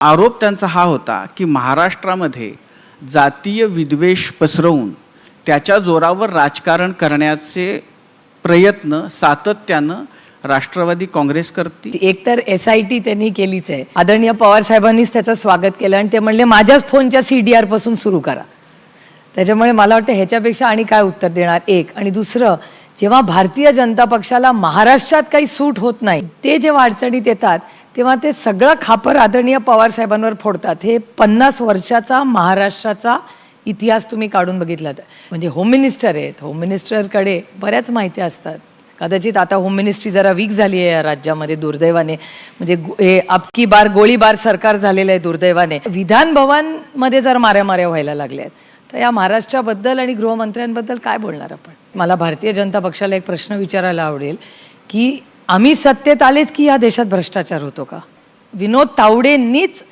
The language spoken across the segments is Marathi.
आरोप त्यांचा हा होता की महाराष्ट्रामध्ये जातीय विद्वेष पसरवून त्याच्या जोरावर राजकारण करण्याचे प्रयत्न सातत्यानं राष्ट्रवादी काँग्रेस करते एकतर एस आय टी त्यांनी केलीच आहे. आदरणीय पवार साहेबांनीच त्याचं स्वागत केलं आणि ते म्हणले माझ्याच फोनच्या सी डी पासून सुरू करा. त्याच्यामुळे मला वाटतं ह्याच्यापेक्षा आणि काय उत्तर देणार? एक. आणि दुसरं जेव्हा भारतीय जनता पक्षाला महाराष्ट्रात काही सूट होत नाही ते जेव्हा अडचणीत येतात तेव्हा ते सगळं खापर आदरणीय पवार साहेबांवर फोडतात. हे पन्नास वर्षाचा महाराष्ट्राचा इतिहास तुम्ही काढून बघितला तर म्हणजे होम मिनिस्टर आहेत. होम मिनिस्टरकडे बऱ्याच माहिती असतात. कदाचित आता होम मिनिस्ट्री जरा वीक झाली आहे या राज्यामध्ये दुर्दैवाने. म्हणजे हे अबकी बार गोळीबार सरकार झालेलं आहे दुर्दैवाने. विधान भवनमध्ये जर माऱ्यामाऱ्या व्हायला लागल्या आहेत तर या महाराष्ट्राबद्दल आणि गृहमंत्र्यांबद्दल काय बोलणार आपण? मला भारतीय जनता पक्षाला एक प्रश्न विचारायला आवडेल की आम्ही सत्तेत आलेच की या देशात भ्रष्टाचार होतो का? विनोद तावडेंनीच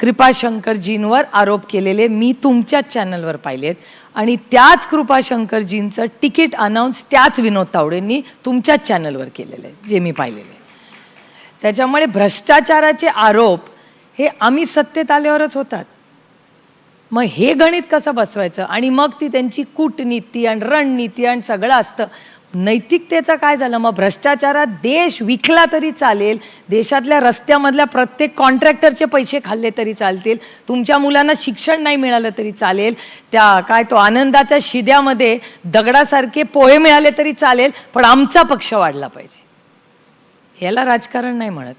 कृपाशंकरजींवर आरोप केलेले मी तुमच्याच चॅनलवर पाहिलेत. आणि त्याच कृपाशंकरजींचं तिकीट अनाऊन्स त्याच विनोद तावडेंनी तुमच्याच चॅनलवर केलेलं आहे जे मी पाहिलेले. त्याच्यामुळे भ्रष्टाचाराचे आरोप हे आम्ही सत्तेत आल्यावरच होतात. मग हे गणित कसं बसवायचं? आणि मग ती त्यांची कूटनीती आणि रणनीती आणि सगळं असतं. नैतिकतेचं काय झालं? मग भ्रष्टाचारात देश विकला तरी चालेल. देशातल्या रस्त्यामधल्या प्रत्येक कॉन्ट्रॅक्टरचे पैसे खाल्ले तरी चालतील. तुमच्या मुलांना शिक्षण नाही मिळालं तरी चालेल. त्या काय तो आनंदाच्या शिद्यामध्ये दगडासारखे पोहे मिळाले तरी चालेल पण आमचा पक्ष वाढला पाहिजे. याला राजकारण नाही म्हणत.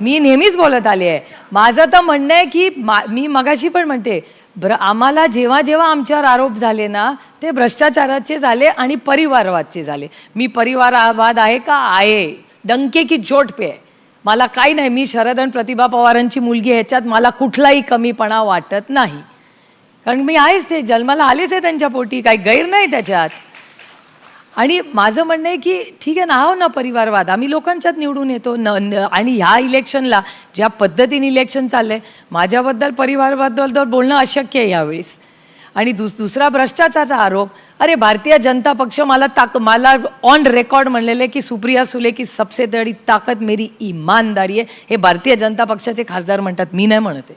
मी नेहमीच बोलत आले आहे. माझं तर म्हणणं आहे की मा मी मगाशी पण म्हणते भ्र आम्हाला जेव्हा जेव्हा आमच्यावर आरोप झाले ना ते भ्रष्टाचाराचे झाले आणि परिवारवादचे झाले. मी परिवारवाद आहे का? आहे. डंके की चोट पे. आहे मला काही नाही. मी शरद आणि प्रतिभा पवारांची मुलगी ह्याच्यात मला कुठलाही कमीपणा वाटत नाही. कारण मी आहेच ते. जन्माला आलेच आहे त्यांच्या पोटी. काही गैर नाही त्याच्यात. आणि माझं म्हणणं आहे की ठीक आहे ना हो ना परिवारवाद. आम्ही लोकांच्यात निवडून येतो. न न- आणि ह्या इलेक्शनला ज्या पद्धतीने इलेक्शन चाललंय माझ्याबद्दल परिवारबद्दल तर बोलणं अशक्य आहे यावेळेस. आणि दुस दुसरा भ्रष्टाचाराचा आरोप अरे भारतीय जनता पक्ष मला ताक मला ऑन रेकॉर्ड म्हणलेलं आहे की सुप्रिया सुले की सबसे तडी ताकद मेरी इमानदारी आहे. हे भारतीय जनता पक्षाचे खासदार म्हणतात मी नाही म्हणत आहे.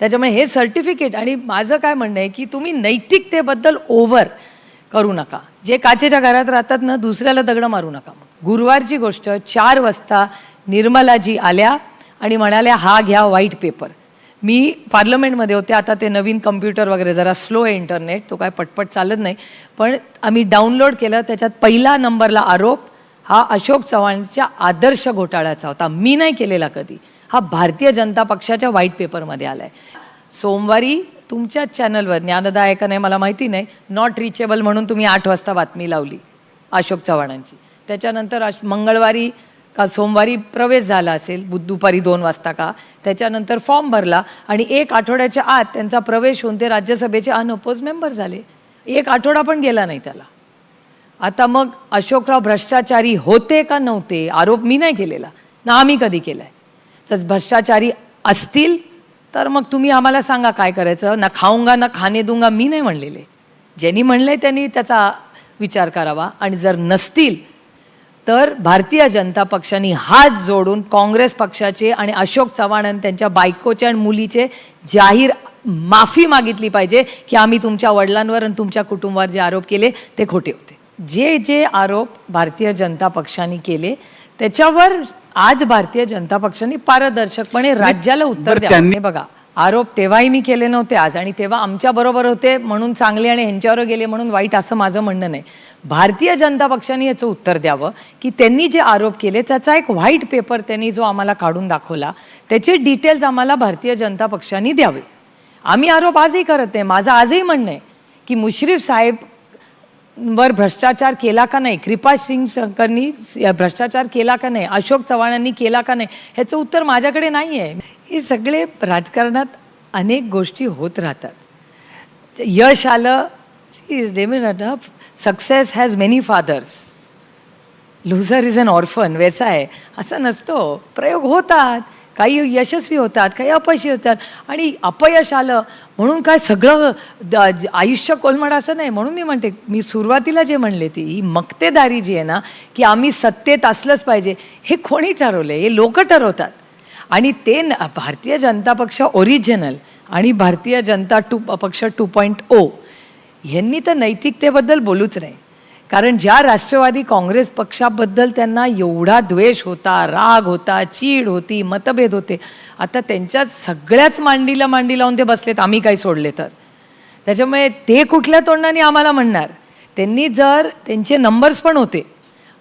त्याच्यामुळे हे सर्टिफिकेट आणि माझं काय म्हणणं आहे की तुम्ही नैतिकतेबद्दल ओव्हर करू नका. जे काचेच्या घरात राहतात ना दुसऱ्याला दगडं मारू नका. गुरुवारची गोष्ट चार वाजता निर्मलाजी आल्या आणि म्हणाल्या हा घ्या व्हाईट पेपर मी पार्लमेंटमध्ये होते आता ते नवीन कम्प्युटर वगैरे जरा स्लो आहे इंटरनेट तो काय पटपट चालत नाही. पण आम्ही डाउनलोड केलं त्याच्यात पहिला नंबरला आरोप हा अशोक चव्हाणच्या आदर्श घोटाळ्याचा होता. मी नाही केलेला कधी. हा भारतीय जनता पक्षाच्या व्हाईट पेपरमध्ये आला आहे सोमवारी तुमच्याच चॅनलवर ज्ञानदा आहे का नाही मला माहिती नाही नॉट रिचेबल म्हणून तुम्ही आठ वाजता बातमी लावली अशोक चव्हाणांची. त्याच्यानंतर अश- मंगळवारी का सोमवारी प्रवेश झाला असेल बुध दुपारी दोन वाजता का त्याच्यानंतर फॉर्म भरला आणि एक आठवड्याच्या आत त्यांचा प्रवेश होऊन ते राज्यसभेचे अनअपोज मेंबर झाले. एक आठवडा पण गेला नाही त्याला. आता मग अशोकराव भ्रष्टाचारी होते का नव्हते आरोप मी नाही केलेला. ना आम्ही कधी केलाय. तर भ्रष्टाचारी असतील तर मग तुम्ही आम्हाला सांगा काय करायचं? ना खाऊंगा ना खाणे दूंगा मी नाही म्हणलेले. ज्यांनी म्हणलंय त्यांनी त्याचा विचार करावा. आणि जर नसतील तर भारतीय जनता पक्षाने हात जोडून काँग्रेस पक्षाचे आणि अशोक चव्हाण आणि त्यांच्या बायकोच्या आणि मुलीचे जाहीर माफी मागितली पाहिजे की आम्ही तुमच्या वडिलांवर आणि तुमच्या कुटुंबावर जे आरोप केले ते खोटे होते. जे जे आरोप भारतीय जनता पक्षाने केले त्याच्यावर आज भारतीय जनता पक्षाने पारदर्शकपणे राज्याला उत्तर द्यावं. बघा आरोप तेव्हाही मी केले नव्हते आज आणि तेव्हा आमच्या बरोबर होते म्हणून चांगले आणि ह्यांच्यावर गेले म्हणून वाईट असं माझं म्हणणं नाही. भारतीय जनता पक्षाने याचं उत्तर द्यावं की त्यांनी जे आरोप केले त्याचा एक व्हाईट पेपर त्यांनी जो आम्हाला काढून दाखवला त्याचे डिटेल्स आम्हाला भारतीय जनता पक्षाने द्यावे. आम्ही आरोप आजही करत नाही. माझं आजही म्हणणं आहे की मुश्रीफ साहेब वर भ्रष्टाचार केला का नाही? कृपा सिंग शंकरनी भ्रष्टाचार केला का नाही? अशोक चव्हाणांनी केला का नाही? ह्याचं उत्तर माझ्याकडे नाही आहे हे सगळे राजकारणात अनेक गोष्टी होत राहतात. यश आलं success has many fathers loser is an orphan वैसा आहे. असं नसतो. प्रयोग होतात. काही यशस्वी होतात काही अपयशी होतात. आणि अपयश आलं म्हणून काय सगळं द- आयुष्य कोलमड असं नाही. म्हणून मी म्हणते मी सुरुवातीला जे म्हणले ती ही मक्तेदारी जी आहे ना की आम्ही सत्तेत असलंच पाहिजे हे कोणी ठरवलं हे लोक ठरवतात. आणि ते न- भारतीय जनता पक्ष ओरिजिनल आणि भारतीय जनता टू पक्ष टू पॉईंट ओ oh. ह्यांनी तर नैतिकतेबद्दल बोलूच नाही कारण ज्या राष्ट्रवादी काँग्रेस पक्षाबद्दल त्यांना एवढा द्वेष होता राग होता चीड होती मतभेद होते आता त्यांच्या सगळ्याच मांडीला मांडी लावून ते बसलेत आम्ही काही सोडले तर. त्याच्यामुळे ते कुठल्या तोंडाने आम्हाला म्हणणार? त्यांनी जर त्यांचे नंबर्स पण होते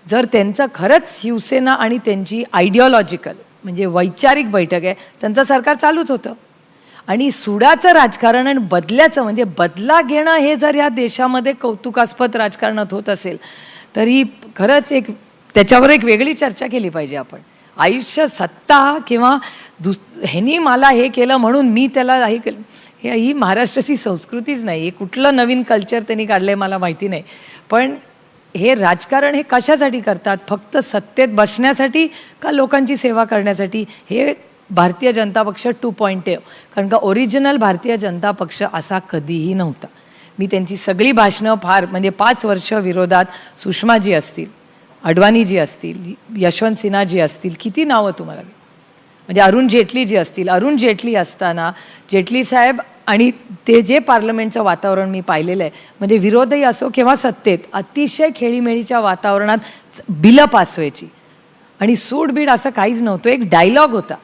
जर त्यांचं खरंच शिवसेना आणि त्यांची आयडिओलॉजिकल म्हणजे वैचारिक बैठक आहे त्यांचं सरकार चालूच होतं. आणि सुडाचं राजकारण आणि बदल्याचं म्हणजे बदला घेणं हे जर ह्या देशामध्ये कौतुकास्पद राजकारणात होत असेल तरी खरंच एक त्याच्यावर एक वेगळी चर्चा केली पाहिजे आपण. आयुष्य सत्ता किंवा दुस ह्यांनी मला हे केलं म्हणून मी त्याला हे केलं हे ही महाराष्ट्राची संस्कृतीच नाही हे कुठलं नवीन कल्चर त्यांनी काढलं आहे मला माहिती नाही. पण हे राजकारण हे कशासाठी करतात? फक्त सत्तेत बसण्यासाठी का लोकांची सेवा करण्यासाठी? हे भारतीय जनता पक्ष टू पॉईंट आहे कारण का ओरिजिनल भारतीय जनता पक्ष असा कधीही नव्हता. मी त्यांची सगळी भाषणं फार म्हणजे पाच वर्ष विरोधात सुषमाजी असतील अडवाणीजी असतील यशवंत सिन्हाजी असतील किती नावं तुम्हाला? म्हणजे अरुण जेटली जी असतील. अरुण जेटली असताना जेटली साहेब आणि ते जे पार्लमेंटचं वातावरण मी पाहिलेलं आहे म्हणजे विरोधही असो किंवा सत्तेत अतिशय खेळीमेळीच्या वातावरणात बिलं पास व्हायची आणि सूडबीड असं काहीच नव्हतं. एक डायलॉग होता.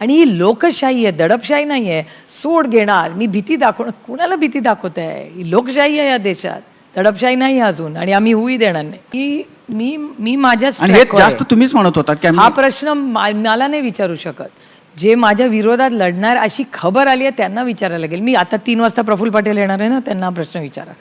आणि ही लोकशाही आहे दडपशाही नाही आहे. सूड घेणार मी भीती दाखवणार. कुणाला भीती दाखवत आहे? ही लोकशाही आहे या देशात. दडपशाही नाही आहे अजून आणि आम्ही होऊही देणार नाही. की मी मी माझ्याच आणि हे. जास्त तुम्हीच म्हणत होतात की हा आम्ही प्रश्न मा- मला नाही विचारू शकत. जे माझ्या विरोधात लढणार अशी खबर आली आहे त्यांना विचारायला लागेल. मी आता तीन वाजता प्रफुल्ल पटेल येणार आहे ना त्यांना हा प्रश्न विचारा.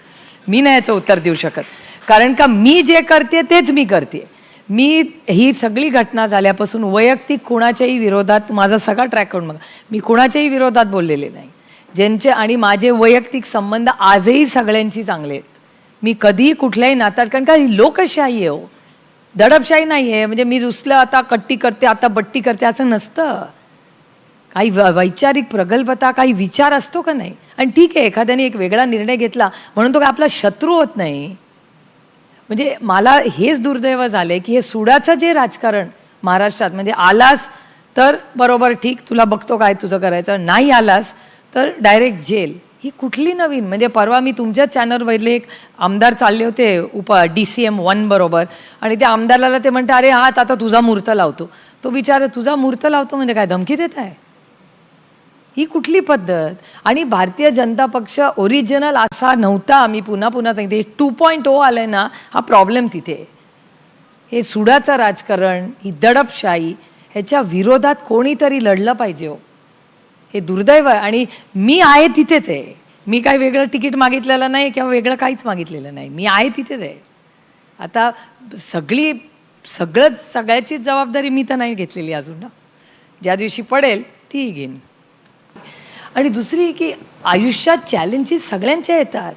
मी नाही याचं उत्तर देऊ शकत. कारण का मी जे करते तेच मी करते. मी ही सगळी घटना झाल्यापासून वैयक्तिक कुणाच्याही विरोधात माझा सगळा ट्रॅक करून बघा. मी कुणाच्याही विरोधात बोललेले नाही. ज्यांचे आणि माझे वैयक्तिक संबंध आजही सगळ्यांशी चांगले आहेत. मी कधीही कुठल्याही नातात कारण का ही लोकशाही आहे हो. दडपशाही नाही आहे. म्हणजे मी रुसलं आता कट्टी करते आता बट्टी करते असं नसतं. काही वैचारिक प्रगल्भता काही विचार असतो का नाही? आणि ठीक आहे एखाद्याने एक वेगळा निर्णय घेतला म्हणून तो काय आपला शत्रू होत नाही. म्हणजे मला हेच दुर्दैव झालंय की हे सुडाचं जे राजकारण महाराष्ट्रात म्हणजे आलास तर बरोबर ठीक तुला बघतो काय तुझं करायचं नाही आलास तर डायरेक्ट जेल. ही कुठली नवीन म्हणजे परवा मी तुमच्याच चॅनलवरले एक आमदार चालले होते उप डी सी एम वन बरोबर आणि त्या आमदाराला ते म्हणते अरे हा आता तुझा मूर्त लावतो. तो विचार तुझा मूर्त लावतो? म्हणजे काय धमकी देत आहे? ही कुठली पद्धत? आणि भारतीय जनता पक्ष ओरिजिनल असा नव्हता. मी पुन्हा पुन्हा सांगते टू पॉईंट ओ आलं ना हा प्रॉब्लेम तिथे. हे सुडाचं राजकारण ही दडपशाही ह्याच्या विरोधात कोणीतरी लढलं पाहिजे हो. हे दुर्दैव आहे. आणि मी आहे तिथेच आहे. मी काही वेगळं तिकीट मागितलेलं नाही किंवा वेगळं काहीच मागितलेलं नाही. मी आहे तिथेच आहे. आता सगळी सगळंच सगळ्याचीच जबाबदारी मी तर नाही घेतलेली अजून ना. ज्या दिवशी पडेल ती घेईन. आणि दुसरी की आयुष्यात चॅलेंजेस सगळ्यांच्या येतात.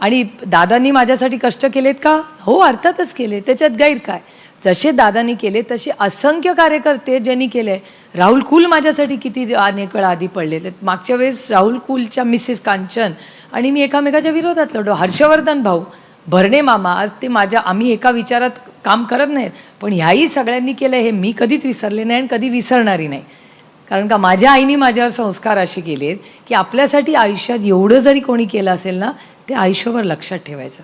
आणि दादांनी माझ्यासाठी कष्ट केलेत का? हो अर्थातच केले त्याच्यात गैर काय जसे दादांनी केले तसे असंख्य कार्यकर्ते ज्यांनी केले. राहुल कुल माझ्यासाठी किती अनेक वेळा आधी पडले. तर मागच्या वेळेस राहुल कुलच्या मिसेस कांचन आणि मी एकामेकाच्या विरोधात लढलो. हर्षवर्धन भाऊ भरणे मामा आज ते माझ्या आम्ही एका विचारात काम करत नाहीत. पण ह्याही सगळ्यांनी केलं हे मी कधीच विसरले नाही आणि कधी विसरणारी नाही. कारण का माझ्या आईने माझ्यावर संस्कार असे केलेत की आपल्यासाठी आयुष्यात एवढं जरी कोणी केलं असेल ना ते आयुष्यभर लक्षात ठेवायचं.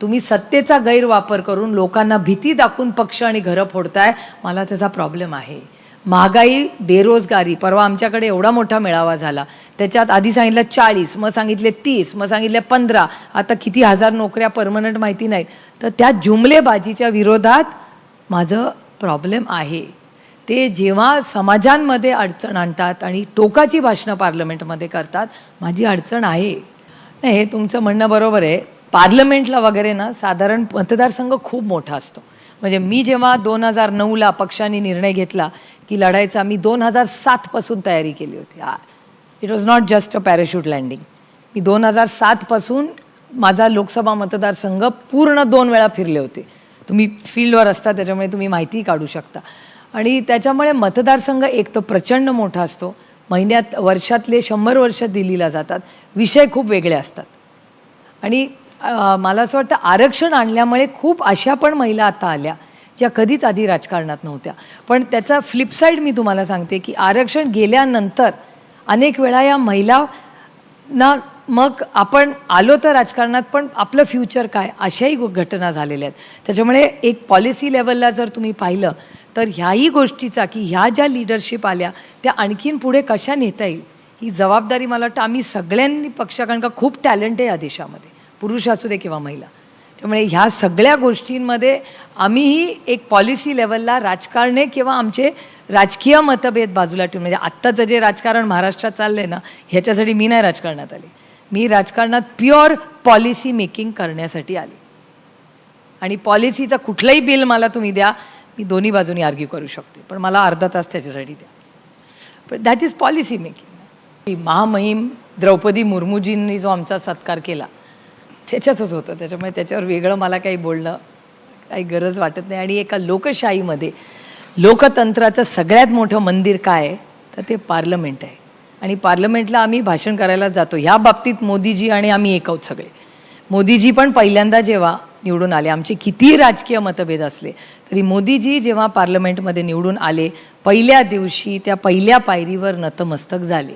तुम्ही सत्तेचा गैरवापर करून लोकांना भीती दाखवून पक्ष आणि घरं फोडताय मला त्याचा प्रॉब्लेम आहे. महागाई बेरोजगारी परवा आमच्याकडे एवढा मोठा मेळावा झाला. त्याच्यात आधी सांगितलं चाळीस मग सांगितले तीस मग सांगितले पंधरा आता किती हजार नोकऱ्या परमनंट माहिती नाहीत. तर त्या जुमलेबाजीच्या विरोधात माझं प्रॉब्लेम आहे. ते जेव्हा समाजांमध्ये अडचण आणतात आणि टोकाची भाषणं पार्लमेंटमध्ये करतात माझी अडचण आहे. नाही हे तुमचं म्हणणं बरोबर आहे. पार्लमेंटला वगैरे ना साधारण मतदारसंघ खूप मोठा असतो. म्हणजे मी जेव्हा दोन हजार नऊला पक्षाने निर्णय घेतला की लढायचा मी दोन हजार सातपासून तयारी केली होती. It was not just a parachute landing मी दोन हजार सातपासून माझा लोकसभा मतदारसंघ पूर्ण दोन वेळा फिरले होते. तुम्ही फील्डवर असता त्याच्यामुळे तुम्ही माहिती काढू शकता. आणि त्याच्यामुळे मतदारसंघ एक तर प्रचंड मोठा असतो. महिन्यात वर्षातले शंभर वर्ष दिल्लीला जातात. विषय खूप वेगळे असतात. आणि मला असं वाटतं आरक्षण आणल्यामुळे खूप अशा पण महिला आता आल्या ज्या कधीच आधी राजकारणात नव्हत्या. पण त्याचा फ्लिपसाईड मी तुम्हाला सांगते की आरक्षण गेल्यानंतर अनेक वेळा या महिला ना मग आपण आलो तर राजकारणात पण आपलं फ्युचर काय? अशाही घटना झालेल्या आहेत. त्याच्यामुळे एक पॉलिसी लेवलला जर तुम्ही पाहिलं तर ह्याही गोष्टीचा की ह्या ज्या लिडरशिप आल्या त्या आणखीन पुढे कशा नेता येईल ही जबाबदारी मला वाटतं आम्ही सगळ्यांनी पक्ष कारण का खूप टॅलेंट आहे या देशामध्ये पुरुष असू दे किंवा महिला. त्यामुळे ह्या सगळ्या गोष्टींमध्ये आम्हीही एक पॉलिसी लेवलला राजकारणे किंवा आमचे राजकीय मतभेद बाजूला ठेवून म्हणजे आत्ताचं जे राजकारण महाराष्ट्रात चाललंय ना ह्याच्यासाठी मी नाही राजकारणात आले. मी राजकारणात प्युअर पॉलिसी मेकिंग करण्यासाठी आली. आणि पॉलिसीचं कुठलंही बिल मला तुम्ही द्या मी दोन्ही बाजूनी आर्ग्यू करू शकते पण मला अर्धा तास त्याच्यासाठी द्या. पण दॅट इज पॉलिसी मेकिंग महामहिम द्रौपदी मुर्मूजींनी जो आमचा सत्कार केला त्याच्यातच होतं. त्याच्यामुळे त्याच्यावर वेगळं मला काही बोलणं काही गरज वाटत नाही. आणि एका लोकशाहीमध्ये लोकतंत्राचं सगळ्यात मोठं मंदिर काय आहे? तर ते पार्लमेंट आहे. आणि पार्लमेंटला आम्ही भाषण करायला जातो. ह्या बाबतीत मोदीजी आणि आम्ही एक आहोत सगळे. मोदीजी पण पहिल्यांदा जेव्हा निवडून आले. आमचे कितीही राजकीय मतभेद असले तरी मोदीजी जेव्हा पार्लमेंटमध्ये निवडून आले पहिल्या दिवशी त्या पहिल्या पायरीवर नतमस्तक झाले.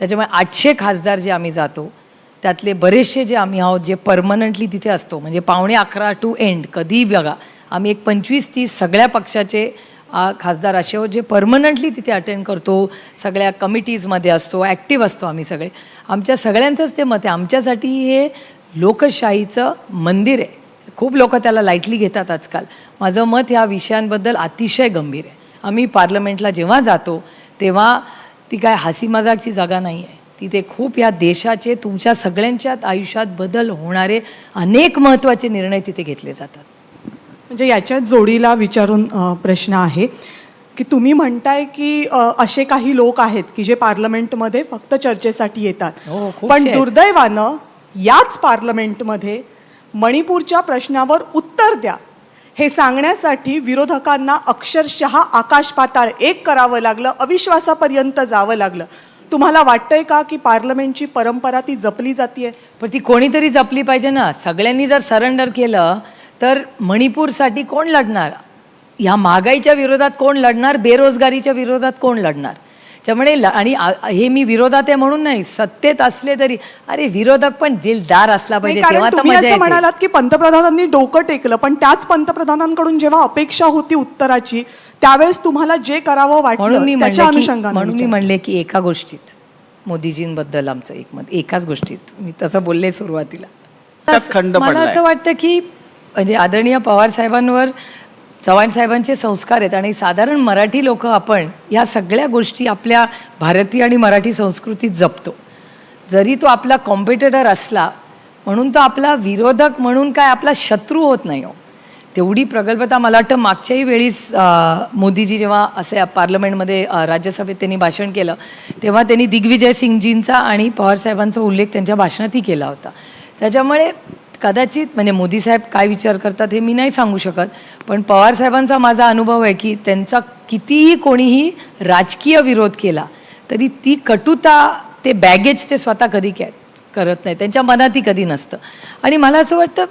त्याच्यामुळे आठशे खासदार जे आम्ही जातो त्यातले बरेचसे जे आम्ही आहोत जे परमनंटली तिथे असतो म्हणजे पावणे अकरा टू एंड कधीही बघा आम्ही एक पंचवीस तीस सगळ्या पक्षाचे आ, खासदार असे आहोत जे परमनंटली तिथे अटेंड करतो सगळ्या कमिटीजमध्ये असतो ॲक्टिव्ह असतो आम्ही सगळे. आमच्या सगळ्यांचंच ते मत आहे. आमच्यासाठी हे लोकशाहीचं मंदिर आहे. खूप लोक त्याला लाईटली घेतात आजकाल. माझं मत ह्या विषयांबद्दल अतिशय गंभीर आहे. आम्ही पार्लमेंटला जेव्हा जातो तेव्हा ती काय हसी मजाकची जागा नाही आहे तिथे खूप या देशाचे तुमच्या सगळ्यांच्याच आयुष्यात बदल होणारे अनेक महत्त्वाचे निर्णय तिथे घेतले जातात. म्हणजे याच्यात जोडीला विचारून प्रश्न आहे. की तुम्ही म्हणताय की असे काही लोक आहेत की जे पार्लमेंटमध्ये फक्त चर्चेसाठी येतात. हो, पण. दुर्दैवानं याच पार्लमेंटमध्ये मणिपूरच्या प्रश्नावर उत्तर द्या. हे सांगण्यासाठी विरोधकांना अक्षरशः आकाश पाताळ एक करावं लागलं अविश्वासापर्यंत जावं लागलं. तुम्हाला वाटतंय का की पार्लमेंटची परंपरा ती जपली जाते पण ती कोणीतरी जपली पाहिजे ना. सगळ्यांनी जर सरेंडर केलं तर मणिपूरसाठी कोण लढणार? ह्या महागाईच्या विरोधात कोण लढणार? बेरोजगारीच्या विरोधात कोण लढणार? त्यामुळे ल- आणि हे मी विरोधात आहे म्हणून नाही सत्तेत असले तरी अरे विरोधक पण दिलदार असला पाहिजे तेव्हा म्हणालात की पंतप्रधानांनी डोकं टेकलं पण त्याच पंतप्रधानांकडून जेव्हा अपेक्षा होती उत्तराची त्यावेळेस तुम्हाला जे करावं म्हणून मी वाटलं त्याच्या अनुषंगाने म्हणून मी. म्हणले की एका गोष्टीत मोदीजींबद्दल आमचं एक मत एकाच गोष्टीत मी तसं बोलले सुरुवातीला मला. असं वाटतं की म्हणजे आदरणीय पवार साहेबांवर चव्हाण साहेबांचे संस्कार आहेत आणि साधारण मराठी लोक आपण या सगळ्या गोष्टी आपल्या भारतीय आणि मराठी संस्कृतीत जपतो. जरी तो आपला कॉम्पिटेटर असला म्हणून तो आपला विरोधक म्हणून काय आपला शत्रू होत नाही हो. तेवढी प्रगल्भता मला वाटतं मागच्याही वेळीस मोदीजी जेव्हा असे पार्लमेंटमध्ये राज्यसभेत त्यांनी भाषण केलं तेव्हा त्यांनी दिग्विजय सिंगजींचा आणि पवारसाहेबांचा उल्लेख त्यांच्या भाषणातही केला होता. त्याच्यामुळे कदाचित म्हणजे मोदी साहेब काय विचार करतात हे मी नाही सांगू शकत पण पवार साहेबांचा माझा अनुभव आहे की त्यांचा कितीही कोणीही राजकीय विरोध केला तरी ती कटुता ते बॅगेज ते स्वतः कधी काय करत नाही. त्यांच्या मनातही कधी नसतं. आणि मला असं वाटतं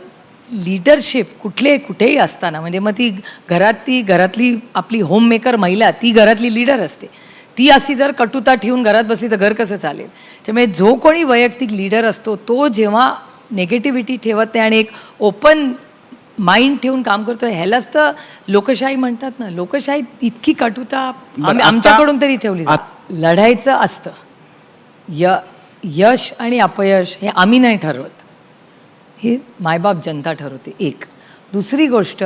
लिडरशिप कुठले कुठेही असताना म्हणजे मग ती घरात ती घरातली आपली होममेकर महिला ती घरातली लीडर असते. ती अशी जर कटुता ठेवून घरात बसली तर घर कसं चालेल? त्यामुळे जो कोणी वैयक्तिक लीडर असतो तो जेव्हा नेगेटिव्हिटी ठेवत नाही आणि एक ओपन माइंड ठेवून काम करतो ह्यालाच तर लोकशाही म्हणतात ना. लोकशाही इतकी कटुता आमच्याकडून तरी ठेवली. लढायचं असतं. य यश आणि अपयश हे आम्ही नाही ठरवत. हे मायबाप जनता ठरवते. एक. दुसरी गोष्ट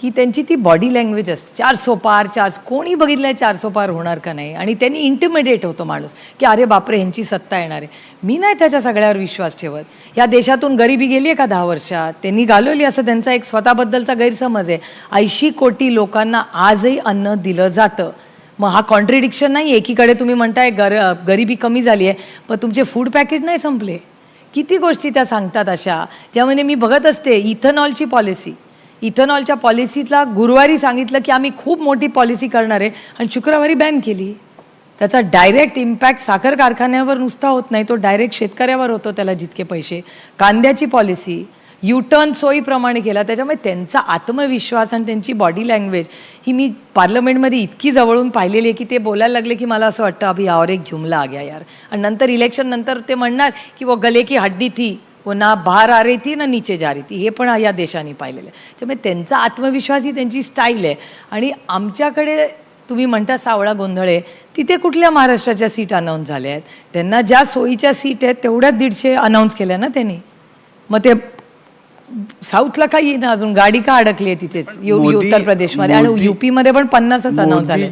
की त्यांची ती बॉडी लँग्वेज असते. चार सोपार चार कोणी बघितलंय चार सोपार होणार का नाही? आणि त्यांनी इंटिमिडेट होतो माणूस की अरे बापरे ह्यांची सत्ता येणार आहे. मी नाही त्याच्या सगळ्यावर विश्वास ठेवत. या देशातून गरिबी गेली आहे का दहा वर्षात? त्यांनी घालवली असं त्यांचा एक स्वतःबद्दलचा गैरसमज आहे. ऐंशी कोटी लोकांना आजही अन्न दिलं जातं. मग हा कॉन्ट्रडिक्शन नाही एकीकडे तुम्ही म्हणताय गर गरिबी कमी झाली आहे. पण तुमचे फूड पॅकेट नाही संपले. किती गोष्टी त्या सांगतात अशा ज्यामध्ये मी बघत असते इथेनॉलची पॉलिसी इथेनॉलच्या पॉलिसीतला गुरुवारी सांगितलं की आम्ही खूप मोठी पॉलिसी करणार आहे आणि शुक्रवारी बॅन केली. त्याचा डायरेक्ट इम्पॅक्ट साखर कारखान्यावर नुसता होत नाही तो डायरेक्ट शेतकऱ्यावर होतो त्याला जितके पैसे. कांद्याची पॉलिसी युटर्न सोयीप्रमाणे केला त्याच्यामुळे त्यांचा आत्मविश्वास आणि त्यांची बॉडी लँग्वेज ही मी पार्लमेंटमध्ये इतकी जवळून पाहिलेली आहे की ते बोलायला लागले की मला असं वाटतं अभि और एक जुमला आ गया यार. आणि नंतर इलेक्शन नंतर ते म्हणणार की वो गले की हड्डी थी. वो ना बाहेर आ रही थी ना नीचे जा रही थी हे पण या देशाने पाहिलेलं आहे. त्यामुळे त्यांचा आत्मविश्वास ही त्यांची स्टाईल आहे. आणि आमच्याकडे तुम्ही म्हणता सावळा गोंधळे तिथे कुठल्या महाराष्ट्राच्या सीट अनाऊन्स झाल्या आहेत? त्यांना ज्या सोयीच्या सीट आहेत तेवढ्याच दीडशे अनाऊन्स केल्या ना त्यांनी? मग ते साऊथला काही ना अजून गाडी का अडकली आहे तिथेच? उत्तर प्रदेशमध्ये. आणि मोदी- युपी मध्ये पण पन्नासच अनाऊन्स झाले